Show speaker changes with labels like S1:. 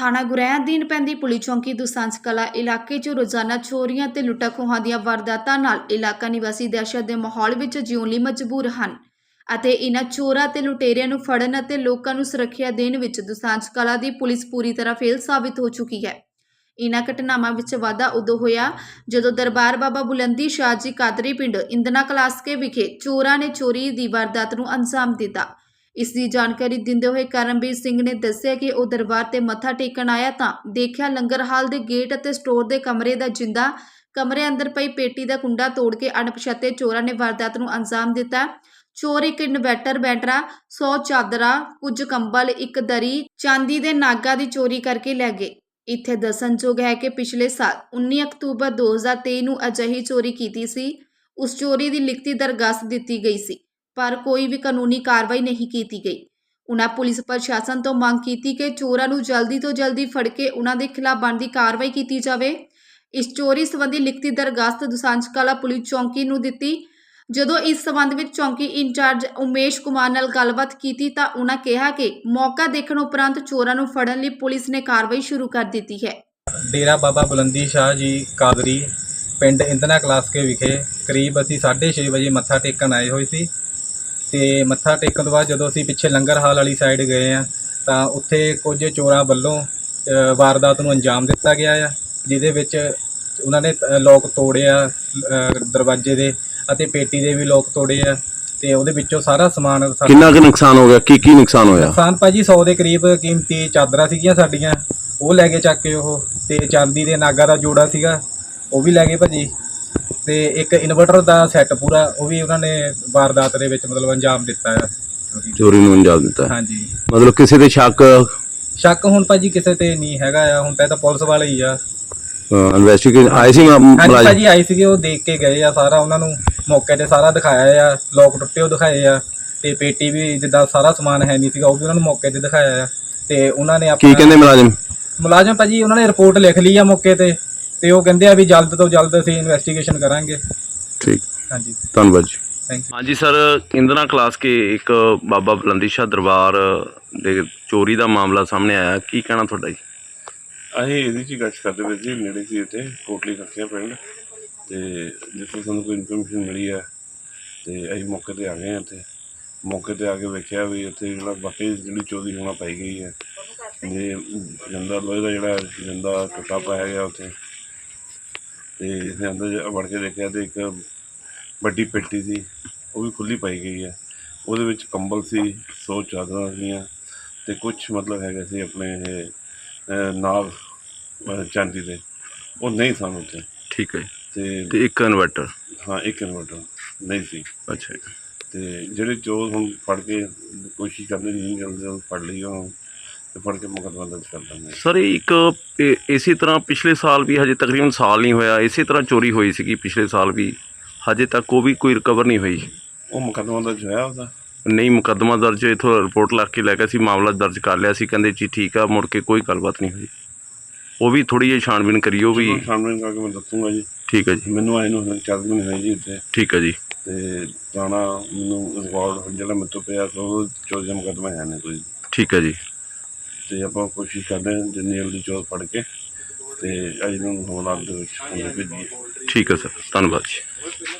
S1: ਥਾਣਾ ਗੁਰੈਆ ਅਧੀਨ ਪੈਂਦੀ ਪੁਲੀ ਚੌਂਕੀ ਦੁਸਾਂਝ ਕਲਾ ਇਲਾਕੇ 'ਚ ਰੋਜ਼ਾਨਾ ਚੋਰੀਆਂ ਤੇ ਲੁੱਟਾਂ-ਖੋਹਾਂ ਦੀਆਂ ਵਾਰਦਾਤਾਂ ਨਾਲ ਇਲਾਕਾ ਨਿਵਾਸੀ ਦਹਿਸ਼ਤ ਦੇ ਮਾਹੌਲ ਵਿੱਚ ਜਿਉਣ ਲਈ ਮਜਬੂਰ ਹਨ ਅਤੇ ਇਹਨਾਂ ਚੋਰਾਂ ਤੇ ਲੁਟੇਰਿਆਂ ਨੂੰ ਫੜਨ ਅਤੇ ਲੋਕਾਂ ਨੂੰ ਸੁਰੱਖਿਆ ਦੇਣ ਵਿੱਚ ਦੁਸਾਂਝ ਕਲਾ ਦੀ ਪੁਲਿਸ ਪੂਰੀ ਤਰ੍ਹਾਂ ਫੇਲ ਸਾਬਿਤ ਹੋ ਚੁੱਕੀ ਹੈ। ਇਹਨਾਂ ਘਟਨਾਵਾਂ ਵਿੱਚ ਵਾਧਾ ਉਦੋਂ ਹੋਇਆ ਜਦੋਂ ਦਰਬਾਰ ਬਾਬਾ ਬੁਲੰਦੀ ਸ਼ਾਹ ਜੀ ਕਾਦਰੀ ਪਿੰਡ ਇੰਦਨਾ ਕਲਾਸਕੇ ਵਿਖੇ ਚੋਰਾਂ ਨੇ ਚੋਰੀ ਦੀ ਵਾਰਦਾਤ ਨੂੰ ਅੰਜਾਮ ਦਿੱਤਾ। ਇਸ ਦੀ ਜਾਣਕਾਰੀ ਦਿੰਦੇ ਹੋਏ ਕਰਮਵੀਰ ਸਿੰਘ ਨੇ ਦੱਸਿਆ ਕਿ ਉਹ ਦਰਬਾਰ ਤੇ ਮੱਥਾ ਟੇਕਣ ਆਇਆ ਤਾਂ ਦੇਖਿਆ ਲੰਗਰ ਹਾਲ ਦੇ ਗੇਟ ਅਤੇ ਸਟੋਰ ਦੇ ਕਮਰੇ ਦਾ ਜਿੰਦਾ ਕਮਰੇ ਅੰਦਰ ਪਈ ਪੇਟੀ ਦਾ ਕੁੰਡਾ ਤੋੜ ਕੇ ਅਣਪਛਾਤੇ ਚੋਰਾਂ ਨੇ ਵਾਰਦਾਤ ਨੂੰ ਅੰਜਾਮ ਦਿੱਤਾ। ਚੋਰ ਇੱਕ ਇਨਵੈਟਰ ਬੈਟਰਾ 100 ਚਾਦਰਾਂ, ਕੁਝ ਕੰਬਲ, ਇੱਕ ਦਰੀ, ਚਾਂਦੀ ਦੇ ਨਾਗਾ ਦੀ ਚੋਰੀ ਕਰਕੇ ਲੈ ਗਏ। ਇੱਥੇ ਦੱਸਣਯੋਗ ਹੈ ਕਿ ਪਿਛਲੇ ਸਾਲ 19 ਅਕਤੂਬਰ 2023 ਨੂੰ ਅਜਿਹੀ ਚੋਰੀ ਕੀਤੀ ਸੀ। ਉਸ ਚੋਰੀ ਦੀ ਲਿਖਤੀ ਦਰਗਾਸਤ ਦਿੱਤੀ ਗਈ ਸੀ। ਪਰ ਕੋਈ ਵੀ ਕਾਨੂੰਨੀ ਕਾਰਵਾਈ ਨਹੀਂ ਕੀਤੀ ਗਈ। ਉਨ੍ਹਾਂ ਪੁਲਿਸ ਪ੍ਰਸ਼ਾਸਨ ਤੋਂ ਮੰਗ ਕੀਤੀ ਕਿ ਚੋਰਾਂ ਨੂੰ ਜਲਦੀ ਤੋਂ ਜਲਦੀ ਫੜ ਕੇ ਉਨ੍ਹਾਂ ਦੇ ਖਿਲਾਫ ਬਣਦੀ ਕਾਰਵਾਈ ਕੀਤੀ ਜਾਵੇ। ਇਸ ਚੋਰੀ ਸੰਬੰਧੀ ਲਿਖਤੀ ਦਰਗਾਸਤ ਦੁਸਾਂਝ ਕਲਾ ਪੁਲਿਸ ਚੌਂਕੀ ਨੂੰ ਦਿੱਤੀ। ਜਦੋਂ ਇਸ ਸੰਬੰਧ ਵਿੱਚ ਚੌਂਕੀ ਇੰਚਾਰਜ ਉਮੇਸ਼ ਕੁਮਾਰ ਨਾਲ ਗੱਲਬਾਤ ਕੀਤੀ ਤਾਂ ਉਹਨਾਂ ਕਿਹਾ ਕਿ ਮੌਕਾ ਦੇਖਣ ਉਪਰੰਤ ਚੋਰਾਂ ਨੂੰ ਫੜਨ ਲਈ ਪੁਲਿਸ ਨੇ ਕਾਰਵਾਈ ਸ਼ੁਰੂ ਕਰ ਦਿੱਤੀ ਹੈ।
S2: ਡੇਰਾ ਬਾਬਾ ਬੁਲੰਦੀ ਸ਼ਾਹ ਜੀ ਕਾਦਰੀ, ਪਿੰਡ ਇੰਦਨਾ ਕਲਾਸਕੇ ਵਿਖੇ ਕਰੀਬ ਅਸੀਂ 6:30 ਵਜੇ ਮੱਥਾ ਟੇਕਣ ਆਏ ਹੋਏ ਸੀ। ਤੇ ਮੱਥਾ ਟੇਕਣ ਤੋਂ ਬਾਅਦ ਜਦੋਂ ਅਸੀਂ ਪਿੱਛੇ ਲੰਗਰ ਹਾਲ ਵਾਲੀ ਸਾਈਡ ਗਏ ਆ ਤਾਂ ਉੱਥੇ ਕੁਝ ਚੋਰਾਂ ਵੱਲੋਂ ਵਾਰਦਾਤ ਨੂੰ ਅੰਜਾਮ ਦਿੱਤਾ ਗਿਆ ਆ ਜਿਹਦੇ ਵਿੱਚ ਉਹਨਾਂ ਨੇ ਲੋਕ ਤੋੜੇ ਆ ਅ, ਦਰਵਾਜ਼ੇ ਦੇ ਅਤੇ ਪੇਟੀ ਦੇ ਵੀ ਲੋਕ ਤੋੜੇ ਆ ਤੇ ਉਹਦੇ ਵਿੱਚੋਂ ਸਾਰਾ ਸਮਾਨ
S3: ਕਿੰਨਾ ਕੁ ਨੁਕਸਾਨ ਹੋ ਗਿਆ? ਕੀ ਕੀ ਨੁਕਸਾਨ ਹੋਇਆ?
S2: ਨੁਕਸਾਨ ਭਾਜੀ 100 ਦੇ ਕਰੀਬ ਕੀਮਤੀ ਚਾਦਰਾਂ ਸੀਗੀਆਂ ਸਾਡੀਆਂ ਉਹ ਲੈ ਕੇ ਚੱਕ ਕੇ ਉਹ ਤੇ ਚਾਂਦੀ ਦੇ ਨਾਗਾ ਦਾ ਜੋੜਾ ਸੀਗਾ ਉਹ ਵੀ ਲੈ ਗਏ ਭਾਜੀ। ਤੇ ਇੱਕ ਇਨਵਰਟਰ ਦਾ ਸੈੱਟ ਪੂਰਾ ਉਹ ਵੀ ਉਹਨਾਂ ਨੇ ਵਾਰਦਾਤ ਦੇ ਵਿੱਚ ਮਤਲਬ ਅੰਜਾਮ ਦਿੱਤਾ ਆ।
S3: ਚੋਰੀ ਨੂੰ ਅੰਜਾਮ ਦਿੱਤਾ।
S2: ਹਾਂਜੀ।
S3: ਮਤਲਬ ਕਿਸੇ ਦੇ ਸ਼ੱਕ
S2: ਸ਼ੱਕ ਹੁਣ ਭਾਜੀ ਕਿਸੇ ਤੇ ਨਹੀਂ ਹੈਗਾ ਆ ਹੁਣ ਤਾਂ ਇਹ ਤਾਂ ਪੁਲਿਸ ਵਾਲੇ ਹੀ ਆ।
S3: ਇਨਵੈਸਟੀਗੇਸ਼ਨ ਆਏ ਸੀ ਮ-
S2: ਹਾਂਜੀ
S3: ਮੁਲਾਜ਼ਮ?
S2: ਭਾਜੀ ਆਏ ਸੀਗੇ ਉਹ ਦੇਖ ਕੇ ਗਏ ਆ ਸਾਰਾ ਉਹਨਾਂ ਨੂੰ ਮੌਕੇ ਤੇ ਸਾਰਾ ਦਿਖਾਇਆ ਆ ਲੋਕ ਟੁੱਟੇ ਉਹ ਦਿਖਾਏ ਆ ਤੇ ਪੇਟੀ ਵੀ ਜਿੱਦਾਂ ਸਾਰਾ ਸਮਾਨ ਹੈ ਨਹੀਂ ਸੀਗਾ ਉਹ ਵੀ ਉਹਨਾਂ ਨੂੰ ਮੌਕੇ ਤੇ ਦਿਖਾਇਆ ਆ ਤੇ ਉਹਨਾਂ ਨੇ
S3: ਕੀ
S2: ਆਪਣਾ
S3: ਕਹਿੰਦੇ ਮੁਲਾਜ਼ਮ?
S2: ਮੁਲਾਜ਼ਮ ਭਾਜੀ ਉਹਨਾਂ ਨੇ ਰਿਪੋਰਟ ਲਿਖ ਲਈ ਆ ਮੌਕੇ ਤੇ। ਤੇ ਉਹ ਕਹਿੰਦੇ ਆ ਵੀ ਜਲਦ ਤੋਂ ਜਲਦ ਅਸੀਂ ਇਨਵੈਸਟੀਗੇਸ਼ਨ ਕਰਾਂਗੇ।
S3: ਠੀਕ।
S2: ਹਾਂਜੀ।
S3: ਧੰਨਵਾਦ ਜੀ।
S2: ਥੈਂਕ ਯੂ
S3: ਹਾਂਜੀ ਸਰ ਇੰਦਰਾ ਕਲਾਸ ਕੇ ਇੱਕ ਬਾਬਾ ਬੁਲੰਦੀ ਸ਼ਾਹ ਦਰਬਾਰ ਦੇ ਚੋਰੀ ਦਾ ਮਾਮਲਾ ਸਾਹਮਣੇ ਆਇਆ। ਕੀ ਕਹਿਣਾ ਤੁਹਾਡਾ ਜੀ?
S4: ਅਸੀਂ ਇਹਦੀ ਚ ਗਸ਼ਤ ਕਰਦੇ ਪਏ ਸੀ ਨੇੜੇ ਸੀ ਇੱਥੇ ਕੋਟਲੀ ਕੱਕਿਆ ਪਿੰਡ। ਤੇ ਜਿਸ ਤੋਂ ਸਾਨੂੰ ਕੋਈ ਇਨਫੋਰਮੇਸ਼ਨ ਮਿਲੀ ਹੈ ਤੇ ਅਸੀਂ ਮੌਕੇ ਤੇ ਆ ਗਏ ਹਾਂ ਇੱਥੇ ਮੌਕੇ ਤੇ ਆ ਕੇ ਵੇਖਿਆ ਵੀ ਉੱਥੇ ਜਿਹੜਾ ਵਾਕਈ ਜਿਹੜੀ ਚੋਰੀ ਹੋਣਾ ਪਾਈ ਗਈ ਹੈ ਜੇ ਜੰਦਾ ਲੋਹੇ ਦਾ ਜਿਹੜਾ ਜੰਦਾ ਟੁੱਟਾ ਪਾਇਆ ਗਿਆ ਉੱਥੇ। ਤੇ ਇਸਦੇ ਅੰਦਰ ਜੇ ਵੜ ਕੇ ਦੇਖਿਆ ਤੇ ਇੱਕ ਵੱਡੀ ਪੇਟੀ ਸੀ ਉਹ ਵੀ ਖੁੱਲੀ ਪਾਈ ਗਈ ਹੈ। ਉਹਦੇ ਵਿੱਚ ਕੰਬਲ ਸੀ ਸੌ ਚਾਦਰਾਂ ਸੀਗੀਆਂ ਤੇ ਕੁਝ ਮਤਲਬ ਹੈਗੇ ਸੀ ਆਪਣੇ ਇਹ ਨਾਗ ਚਾਂਦੀ ਦੇ। ਉਹ ਨਹੀਂ ਸਨ ਉੱਥੇ।
S3: ਠੀਕ ਹੈ।
S4: ਤੇ
S3: ਤੇ ਇੱਕ ਇਨਵਰਟਰ
S4: ਹਾਂ ਇੱਕ ਇਨਵਰਟਰ ਨਹੀਂ ਸੀ।
S3: ਅੱਛਾ।
S4: ਤੇ ਜਿਹੜੇ ਚੋਰ ਹੁਣ ਫੜ ਕੇ ਕੋਸ਼ਿਸ਼ ਕਰਦੇ ਨਹੀਂ ਉਹ ਫੜ ਲਈ ਉਹ ਤੇ ਫੜ ਕੇ ਮੁਕੱਦਮਾ ਦਰਜ ਕਰ ਦਿੰਦੇ
S3: ਸਰ ਇਹ ਇੱਕ ਇਹ- ਇਸੇ ਤਰ੍ਹਾਂ ਪਿਛਲੇ ਸਾਲ ਵੀ ਹਜੇ ਤਕਰੀਬਨ ਸਾਲ ਨਹੀਂ ਹੋਇਆ ਇਸੇ ਤਰ੍ਹਾਂ ਚੋਰੀ ਹੋਈ ਸੀਗੀ ਪਿਛਲੇ ਸਾਲ ਵੀ। ਹਜੇ ਤੱਕ ਉਹ ਵੀ ਕੋਈ ਰਿਕਵਰ ਨਹੀਂ ਹੋਈ।
S4: ਉਹ ਮੁਕੱਦਮਾ ਦਰਜ ਹੋਇਆ ਉਹਦਾ?
S3: ਨਹੀਂ ਮੁਕੱਦਮਾ ਦਰਜ ਇਥੋਂ ਰਿਪੋਰਟ ਲੱਗ ਕੇ ਲੈ ਕੇ ਅਸੀਂ ਮਾਮਲਾ ਦਰਜ ਕਰ ਲਿਆ ਸੀ ਕਹਿੰਦੇ ਜੀ ਠੀਕ ਆ ਮੁੜ ਕੇ ਕੋਈ ਗੱਲਬਾਤ ਨਹੀਂ ਹੋਈ। ਉਹ ਵੀ ਥੋੜੀ ਜਿਹੀ ਛਾਣਬੀਨ ਕਰੀਓ ਵੀ।
S4: ਸਾਹਮਣੇ ਕਰਕੇ ਮੈਂ ਦੱਸੂਗਾ ਜੀ।
S3: ਠੀਕ ਹੈ ਜੀ।
S4: ਮੈਨੂੰ ਆਏ ਨੂੰ ਚਾਰ ਦਿਨ ਹੋਏ ਜੀ ਇੱਥੇ
S3: ਠੀਕ ਹੈ ਜੀ।
S4: ਤੇ ਜਾਣਾ ਮੈਨੂੰ ਰਿਕਾਰਡ ਜਿਹੜਾ ਮੇਰੇ ਤੋਂ ਪਿਆ ਉਹ ਚੋਰੀ ਦਾ ਮੁਕੱਦਮਾ ਹੈ ਨਹੀਂ ਕੋਈ।
S3: ਠੀਕ ਹੈ ਜੀ।
S4: ਤੇ ਆਪਾਂ ਕੋਸ਼ਿਸ਼ ਕਰਦੇ ਹਾਂ ਜਿੰਨੀ ਜਲਦੀ ਚੋਰ ਫੜ ਕੇ ਤੇ ਅੱਜ ਨੂੰ ਹਵਾਲਾਤ ਦੇ ਵਿੱਚ ਭੇਜੀਏ।
S3: ਠੀਕ ਹੈ ਸਰ, ਧੰਨਵਾਦ ਜੀ।